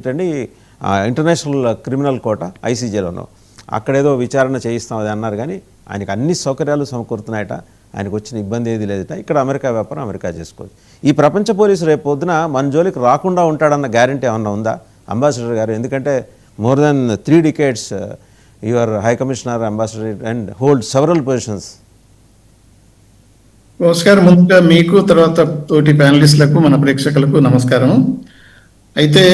ఏంటండి international criminal court ఐసీజేలోనో అక్కడేదో విచారణ చేయిస్తాం అది అన్నారు కానీ ఆయనకు అన్ని సౌకర్యాలు సమకూరుతున్నాయట. ఆయనకు వచ్చిన ఇబ్బంది ఏది లేదట. ఇక్కడ అమెరికా వ్యాపారం అమెరికా చేసుకోవచ్చు. ఈ ప్రపంచ పోలీసు రేపు పొద్దున మన జోలికి రాకుండా ఉంటాడన్న గ్యారంటీ ఏమన్నా ఉందా? అంబాసిడర్ గారు ఎందుకంటే more than three decades your high commissioner ambassador and hold several positions నమస్కారం. ముందుగా మీకు తర్వాత తోటి ప్యానలిస్టులకు మన ప్రేక్షకులకు నమస్కారం అయితే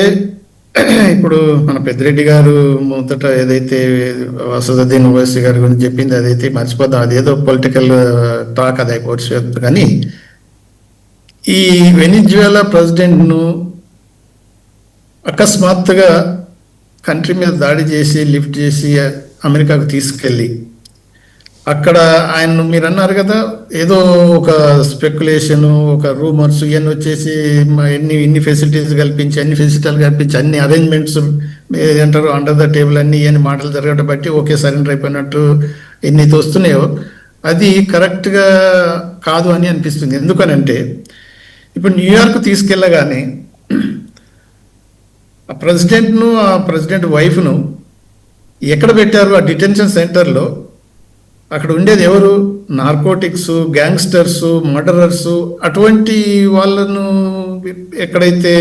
ఇప్పుడు మన పెద్దిరెడ్డి గారు మొదట ఏదైతే వసదుద్దీన్ ఓవైసీ గారి గురించి చెప్పింది అదైతే మర్చిపోదాం అదేదో పొలిటికల్ టాక్ uh, అది అయిపోవచ్చు. కానీ ఈ వెనిజువేలా ప్రెసిడెంట్ను అకస్మాత్తుగా కంట్రీ మీద దాడి చేసి లిఫ్ట్ చేసి అమెరికాకు తీసుకెళ్ళి అక్కడ ఆయన మీరు అన్నారు కదా ఏదో ఒక స్పెక్యులేషన్ ఒక రూమర్స్ ఇవన్నీ వచ్చేసి ఎన్ని ఇన్ని ఫెసిలిటీస్ కల్పించి అన్ని ఫెసిలిటీలు కల్పించి అన్ని అరేంజ్మెంట్స్ ఏంటారు అండర్ ద టేబుల్ అన్ని ఇవన్నీ మాటలు జరగడం బట్టి ఓకే సరెండర్ అయిపోయినట్టు ఎన్ని తోస్తున్నాయో అది కరెక్ట్గా కాదు అని అనిపిస్తుంది. ఎందుకనంటే ఇప్పుడు న్యూయార్క్ తీసుకెళ్ళగానే ఆ ప్రెసిడెంట్ను ఆ ప్రెసిడెంట్ వైఫ్ను ఎక్కడ పెట్టారు? ఆ డిటెన్షన్ సెంటర్లో అక్కడ ఉండేది ఎవరు? నార్కోటిక్స్ గ్యాంగ్స్టర్స్ మర్డరర్స్ అటువంటి వాళ్ళను ఎక్కడైతే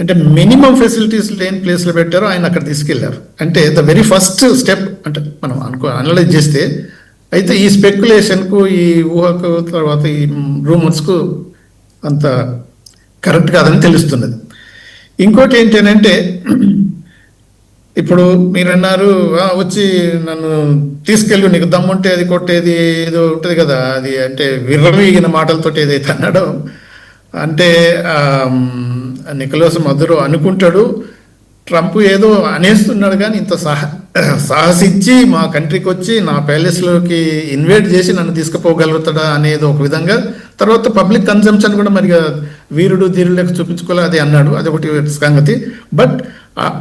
అంటే మినిమం ఫెసిలిటీస్ లేని ప్లేస్లో పెట్టారో ఆయన అక్కడ తీసుకెళ్ళారు. అంటే ద వెరీ ఫస్ట్ స్టెప్ అంటే మనం అనుకో అనలైజ్ చేస్తే అయితే ఈ స్పెక్యులేషన్కు ఈ ఊహకు తర్వాత ఈ రూమర్స్కు అంత కరెక్ట్ కాదని తెలుస్తున్నది. ఇంకోటి ఏంటంటే ఇప్పుడు మీరు అన్నారు వచ్చి నన్ను తీసుకెళ్ళు నీకు దమ్ముంటే అది కొట్టేది ఏదో ఉంటుంది కదా అది అంటే విర్రవీగిన మాటలతోటి ఏదైతే అన్నాడో అంటే నికలోస్ మధురు అనుకుంటాడు ట్రంప్ ఏదో అనేస్తున్నాడు కానీ ఇంత సాహ సాహసించి మా కంట్రీకి వచ్చి నా ప్యాలెస్లోకి ఇన్వైట్ చేసి నన్ను తీసుకుపోగలుగుతాడా అనేది ఒక విధంగా తర్వాత పబ్లిక్ కన్సంప్షన్ కూడా మరి వీరుడు ధీరులకు చూపించుకోవాలి అది అన్నాడు అది ఒకటి సంగతి. బట్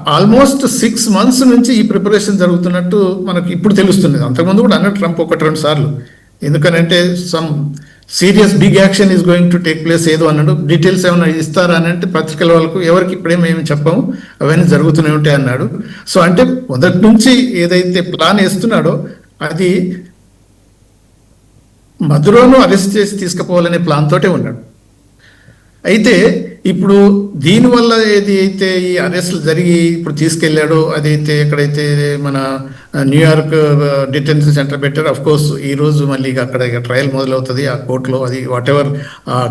ఆల్మోస్ట్ సిక్స్ మంత్స్ నుంచి ఈ ప్రిపరేషన్ జరుగుతున్నట్టు మనకు ఇప్పుడు తెలుస్తున్నది. అంతకుముందు కూడా అన్నాడు ట్రంప్ ఒకటి రెండు సార్లు. ఎందుకనంటే some serious big action is going to take place ఏదో అన్నాడు. డీటెయిల్స్ ఏమైనా ఇస్తారా అని అంటే పత్రికల వాళ్ళకు ఎవరికి ఇప్పుడేం ఏమి చెప్పము. అవన్నీ జరుగుతూనే ఉంటాయి అన్నాడు. సో అంటే మొదటి నుంచి ఏదైతే ప్లాన్ వేస్తున్నాడో అది మధురోను అరెస్ట్ చేసి తీసుకుపోవాలనే ప్లాన్ తోటే ఉన్నాడు. అయితే ఇప్పుడు దీనివల్ల ఏది అయితే ఈ అరెస్టులు జరిగి ఇప్పుడు తీసుకెళ్ళాడో అదైతే ఎక్కడైతే మన న్యూయార్క్ డిటెన్షన్ సెంటర్ పెట్టారో అఫ్ కోర్స్ ఈ రోజు మళ్ళీ ఇక అక్కడ ఇక ట్రయల్ మొదలవుతుంది ఆ కోర్టులో. అది వాట్ ఎవర్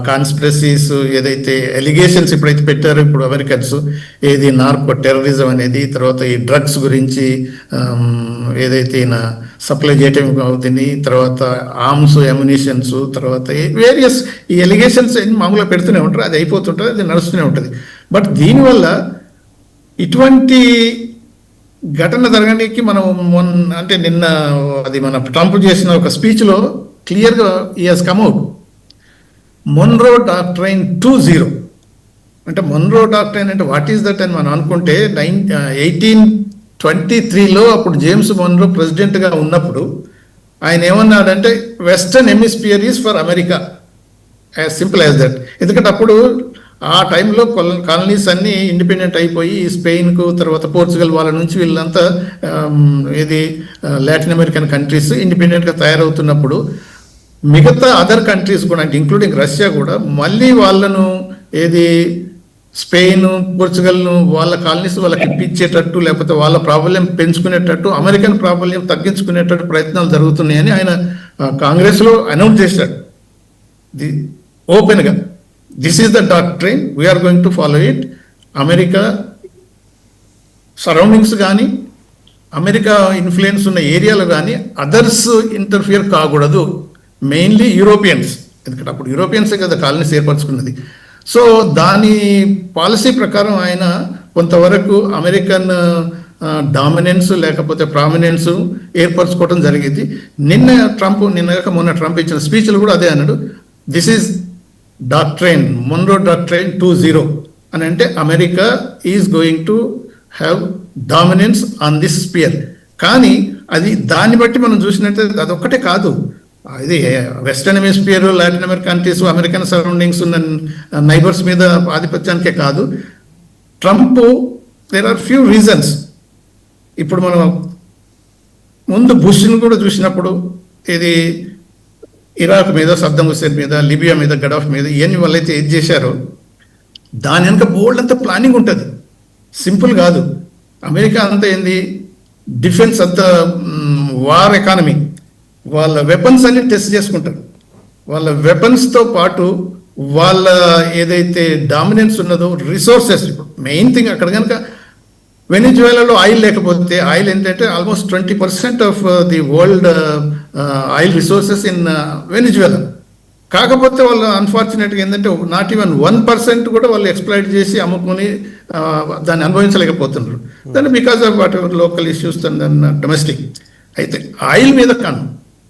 కాన్స్పిరసీస్ ఏదైతే ఎలిగేషన్స్ ఇప్పుడైతే పెట్టారో ఇప్పుడు అమెరికన్స్ ఏది నార్కో టెర్రరిజం అనేది తర్వాత ఈ డ్రగ్స్ గురించి ఏదైతే ఈయన సప్లై చేయటం అవుతుంది తర్వాత ఆర్మ్స్ ఎమ్యునిషన్స్ తర్వాత వేరియస్ ఈ ఎలిగేషన్స్ మామూలుగా పెడుతూనే ఉంటారు అది అయిపోతుంటుంది అది నడుస్తూనే ఉంటుంది. బట్ దీనివల్ల ఇటువంటి ఘటన జరగడానికి మనం మొన్న అంటే నిన్న అది మన ట్రంప్ చేసిన ఒక స్పీచ్లో క్లియర్గా ఈ has come out Monroe doctrine two zero అంటే మొన్రో డాక్ట్రైన్ అంటే వాట్ ఈస్ దట్ అని మనం అనుకుంటే నైన్ ఎయిటీన్ ట్వంటీ త్రీలో అప్పుడు జేమ్స్ మొన్రో ప్రెసిడెంట్గా ఉన్నప్పుడు ఆయన ఏమన్నాడంటే western hemisphere is for America as simple as that ఎందుకంటే అప్పుడు ఆ టైంలో కాలనీస్ అన్నీ ఇండిపెండెంట్ అయిపోయి స్పెయిన్కు తర్వాత పోర్చుగల్ వాళ్ళ నుంచి వీళ్ళంతా ఇది లాటిన్ అమెరికన్ కంట్రీస్ ఇండిపెండెంట్గా తయారవుతున్నప్పుడు మిగతా అదర్ కంట్రీస్ కూడా అంటే ఇంక్లూడింగ్ రష్యా కూడా మళ్ళీ వాళ్ళను ఏది స్పెయిన్ పోర్చుగల్ను వాళ్ళ కాలనీస్ వాళ్ళకి ఇప్పించేటట్టు లేకపోతే వాళ్ళ ప్రాబల్యం పెంచుకునేటట్టు అమెరికన్ ప్రాబల్యం తగ్గించుకునేటట్టు ప్రయత్నాలు జరుగుతున్నాయని ఆయన కాంగ్రెస్లో అనౌన్స్ చేశాడు. ది ఓపెన్గా. This is the doctrine we are going to follow it. America surroundings కానీ అమెరికా ఇన్ఫ్లుయెన్స్ ఉన్న ఏరియాలో కానీ అదర్స్ ఇంటర్ఫియర్ కాకూడదు. Mainly Europeans. ఎందుకంటే అప్పుడు యూరోపియన్సే కదా కాలనీస్ ఏర్పరచుకున్నది. సో దాని పాలసీ ప్రకారం ఆయన కొంతవరకు అమెరికన్ డామినెన్స్ లేకపోతే ప్రామినెన్స్ ఏర్పరచుకోవడం జరిగింది. నిన్న ట్రంప్ నిన్న కాక మొన్న ట్రంప్ ఇచ్చిన స్పీచ్లు కూడా అదే అన్నాడు. This is doctrine Monroe doctrine two zero అని అంటే America is going to have dominance on this sphere కానీ అది దాన్ని బట్టి మనం చూసినట్లయితే అదొక్కటే కాదు. ఇది western hemisphere Latin America countries American surroundings ఉన్న నైబర్స్ మీద ఆధిపత్యానికే కాదు. Trump there are few reasons ఇప్పుడు మనం ముందు బుష్ని కూడా చూసినప్పుడు ఇది ఇరాక్ మీద సద్దం హుసేన్ మీద లిబియా మీద గడాఫ్ మీద ఇవన్నీ వాళ్ళైతే ఏది చేశారో దాని వెనక బోల్డ్ అంత ప్లానింగ్ ఉంటుంది. సింపుల్ కాదు. అమెరికా అంతా ఏంది? డిఫెన్స్ అంత వార్ ఎకానమీ వాళ్ళ వెపన్స్ అన్ని టెస్ట్ చేసుకుంటారు. వాళ్ళ వెపన్స్తో పాటు వాళ్ళ ఏదైతే డామినెన్స్ ఉన్నదో రిసోర్సెస్ మెయిన్ థింగ్ అక్కడ కనుక వెనిజువేలాలో ఆయిల్ లేకపోతే ఆయిల్ ఏంటంటే almost twenty percent of the world oil resources in Venezuela. కాకపోతే వాళ్ళు అన్ఫార్చునేట్గా ఏంటంటే నాట్ ఈవెన్ వన్ పర్సెంట్ కూడా వాళ్ళు ఎక్స్ప్లైట్ చేసి అమ్ముకొని ఆ, దాన్ని అనుభవించలేకపోతున్నారు. దాన్ని because of what local issues domestic అయితే ఆయిల్ మీద కాను.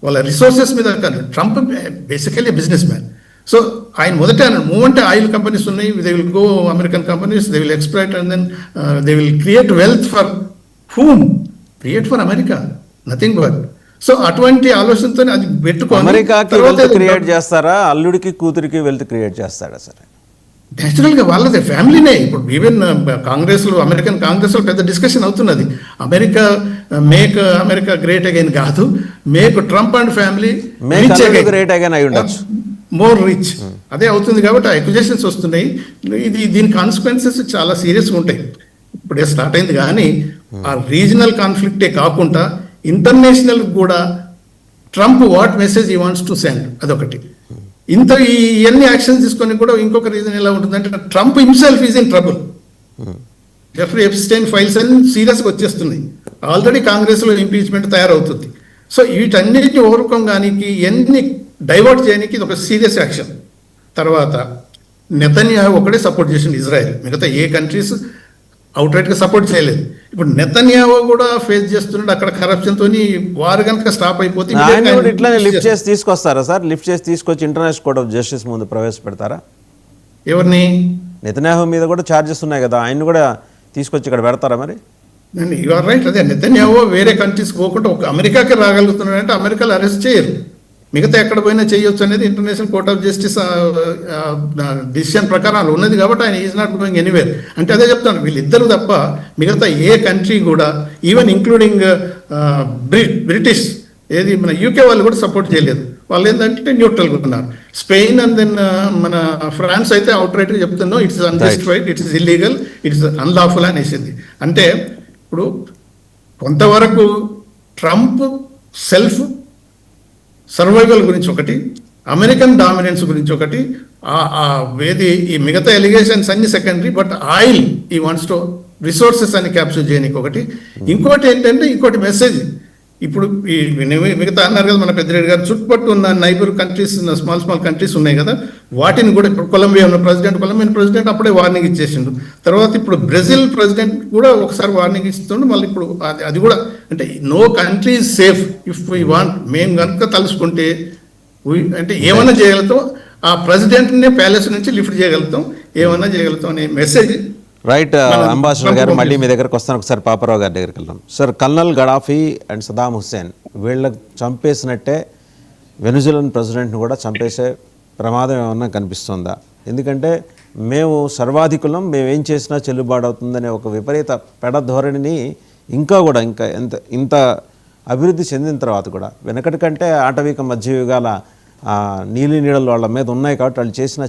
వాళ్ళ రిసోర్సెస్ మీద కాను Trump basically business man so ఆయన మొదట మూవ్ అంటే ఆయిల్ కంపెనీస్ ఉన్నాయి. They will go American companies they will exploit and then they will create wealth for whom create for America nothing but so అటువంటి ఆలోచనతో అది పెట్టుకొని అమెరికాకి క్రియేట్ చేస్తారా? అల్లుడికి కూతురికి వెల్త్ క్రియేట్ చేస్తాడా సరే? నేచురల్గా వాళ్ళదే ఫ్యామిలీనే ఇప్పుడు ఈవెన్ కాంగ్రెస్లో అమెరికన్ కాంగ్రెస్లో పెద్ద డిస్కషన్ అవుతున్నది. America make America great again కాదు. Make Trump and family great again అయి ఉండొచ్చు. మోర్ రిచ్ అదే అవుతుంది కాబట్టి ఆ ఎక్విజేషన్స్ వస్తున్నాయి. ఇది దీని కాన్సిక్వెన్సెస్ చాలా సీరియస్గా ఉంటాయి. ఇప్పుడే స్టార్ట్ అయింది కానీ ఆ రీజనల్ కాన్ఫ్లిక్టే కాకుండా ఇంటర్నేషనల్ కూడా Trump what message he wants to send అదొకటి. ఇంత ఇవన్నీ యాక్షన్స్ తీసుకొని కూడా ఇంకొక రీజన్ ఎలా ఉంటుందంటే Trump himself is in trouble Jeffrey Epstein files అన్ని సీరియస్గా వచ్చేస్తున్నాయి. ఆల్రెడీ కాంగ్రెస్లో ఇంపీచ్మెంట్ తయారవుతుంది. సో వీటన్నిటిని ఓరుకోగానికి కానికి ఎన్ని డైవర్ట్ చేయడానికి ఇది ఒక సీరియస్ యాక్షన్ తర్వాత నెతన్యాహు ఒకటే సపోర్ట్ చేసింది ఇజ్రాయెల్ మిగతా ఏ కంట్రీస్ అవుట్ రైట్గా సపోర్ట్ చేయలేదు. ఇప్పుడు నెతన్యాహు కూడా ఫేస్ చేస్తున్నాడు అక్కడ corruption తోని వారు కనుక స్టాప్ అయిపోతే ఇట్లానే లిఫ్ట్ చేసి తీసుకొస్తారా సార్? లిఫ్ట్ చేసి తీసుకొచ్చి ఇంటర్నేషనల్ కోర్ట్ ఆఫ్ జస్టిస్ ముందు ప్రవేశపెడతారా? ఎవరిని? నెతన్యాహు మీద కూడా ఛార్జెస్ ఉన్నాయి కదా ఆయన కూడా తీసుకొచ్చి ఇక్కడ పెడతారా మరి? ఆర్ రైట్ అదే నెతన్యాహు వేరే కంట్రీస్ పోకుండా ఒక అమెరికాకి రాగలుగుతున్నాడంటే అమెరికాలో అరెస్ట్ చేయరు. మిగతా ఎక్కడ పోయినా చేయొచ్చు అనేది international court of justice decision ప్రకారం అలా ఉన్నది కాబట్టి ఆయన ఈజ్ నాట్ గోయింగ్ ఎనీవేర్ అంటే అదే చెప్తాను వీళ్ళిద్దరు తప్ప మిగతా ఏ కంట్రీ కూడా ఈవెన్ ఇంక్లూడింగ్ బ్రిటిష్ ఏది మన యూకే వాళ్ళు కూడా సపోర్ట్ చేయలేదు. వాళ్ళు ఏంటంటే న్యూట్రల్గా ఉన్నారు. స్పెయిన్ అండ్ దెన్ మన ఫ్రాన్స్ అయితే అవుట్ రైట్గా చెప్తున్నాం it's unjustified it's illegal it's unlawful అనేసింది. అంటే ఇప్పుడు కొంతవరకు ట్రంప్ సెల్ఫ్ సర్వైవల్ గురించి ఒకటి అమెరికన్ డామినెన్స్ గురించి ఒకటి ఆ- ఏది ఈ మిగతా ఎలిగేషన్స్ అన్ని secondary but oil he wants to resources అని క్యాప్చర్ చేయడానికి ఒకటి. ఇంకోటి ఏంటంటే ఇంకోటి మెసేజ్. ఇప్పుడు ఈ మిగతా అన్నారు కదా మన పెద్దిరెడ్డి గారు చుట్టుపట్టు ఉన్న neighbour countries small small countries ఉన్నాయి కదా వాటిని కూడా ఇప్పుడు కొలంబియా ఉన్న ప్రెసిడెంట్ కొలంబియన్ ప్రెసిడెంట్ అప్పుడే వార్నింగ్ ఇచ్చేసిండు. తర్వాత ఇప్పుడు బ్రెజిల్ ప్రెసిడెంట్ కూడా ఒకసారి వార్నింగ్ ఇస్తుండు మళ్ళీ ఇప్పుడు అది కూడా అంటే no country safe if we want మేము కనుక తలుసుకుంటే అంటే ఏమన్నా చేయగలుగుతాం ఆ ప్రెసిడెంట్నే ప్యాలెస్ నుంచి లిఫ్ట్ చేయగలుగుతాం ఏమన్నా చేయగలుగుతాం అనే మెసేజ్ రైట్ మనం అంబాసిడర్ గారు మళ్ళీ మీ దగ్గరకు వస్తాను ఒకసారి పాపారావు గారి దగ్గరికి వెళ్దాం. Sir colonel Gaddafi and Saddam Hussein వీళ్ళకి చంపేసినట్టే వెనుజులన్ ప్రెసిడెంట్ని కూడా చంపేసే ప్రమాదం ఏమన్నా కనిపిస్తుందా? ఎందుకంటే మేము సర్వాధికులం మేము ఏం చేసినా చెల్లుబాటు అవుతుందనే ఒక విపరీత పెడ ధోరణిని ఇంకా కూడా ఇంకా ఎంత ఇంత అభివృద్ధి చెందిన తర్వాత కూడా వెనకటి కంటే ఆటవిక మధ్యయుగాల నీలి నీడలు వాళ్ళ మీద ఉన్నాయి కాబట్టి వాళ్ళు చేసిన